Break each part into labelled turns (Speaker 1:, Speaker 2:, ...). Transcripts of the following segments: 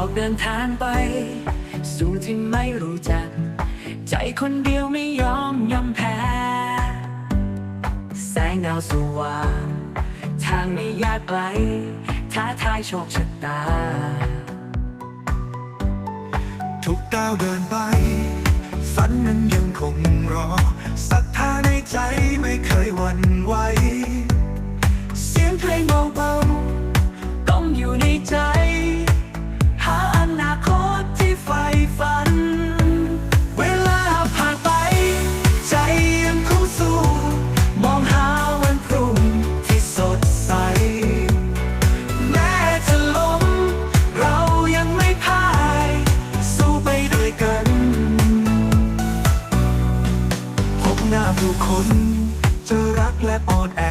Speaker 1: ออกเดินทางไป สู่ที่ไม่รู้จัก ใจคนเดียวไม่ยอมยอมแพ้ แสงดาวสว่างทางไม่ยากไกลท้าทายโชคชะตา
Speaker 2: ทุกก้าวเดินไป คนจ
Speaker 1: อรัก
Speaker 2: และอ่อนแอ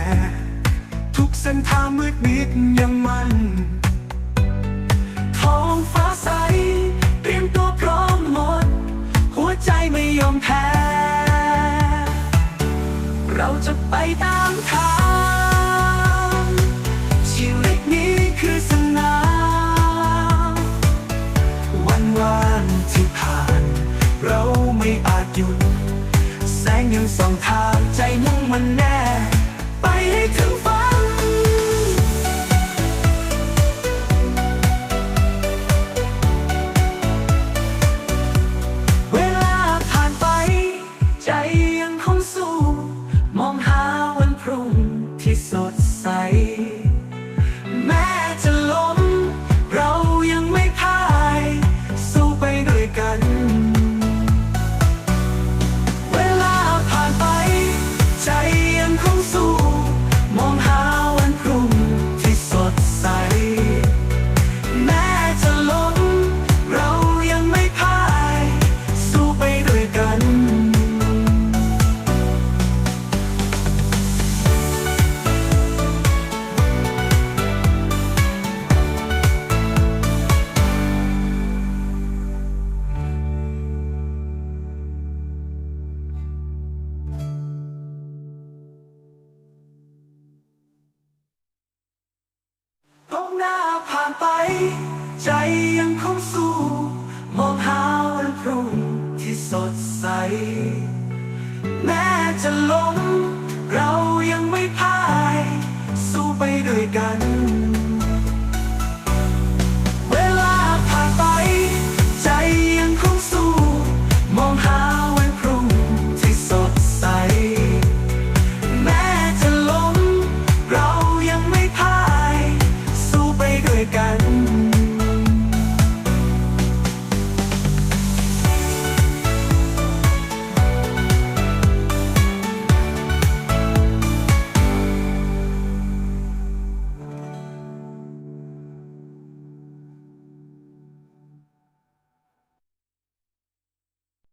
Speaker 2: ทุกเส้นทางมืดมิดยังมัน
Speaker 1: ท้องฟ้าใส เตรียมตัวพร้อมหมด หัวใจไม่ยอมแพ้ เราจะไปตามทางชีวิตนี้คือสนาม
Speaker 2: วันวานที่ผ่าน เราไม่อาจหยุด
Speaker 1: ยังส่องทางใจมุ่งมันแน่ ใจยังคงสู้ มองหาวันพรุ่งที่สดใส แม้จะล้มเรา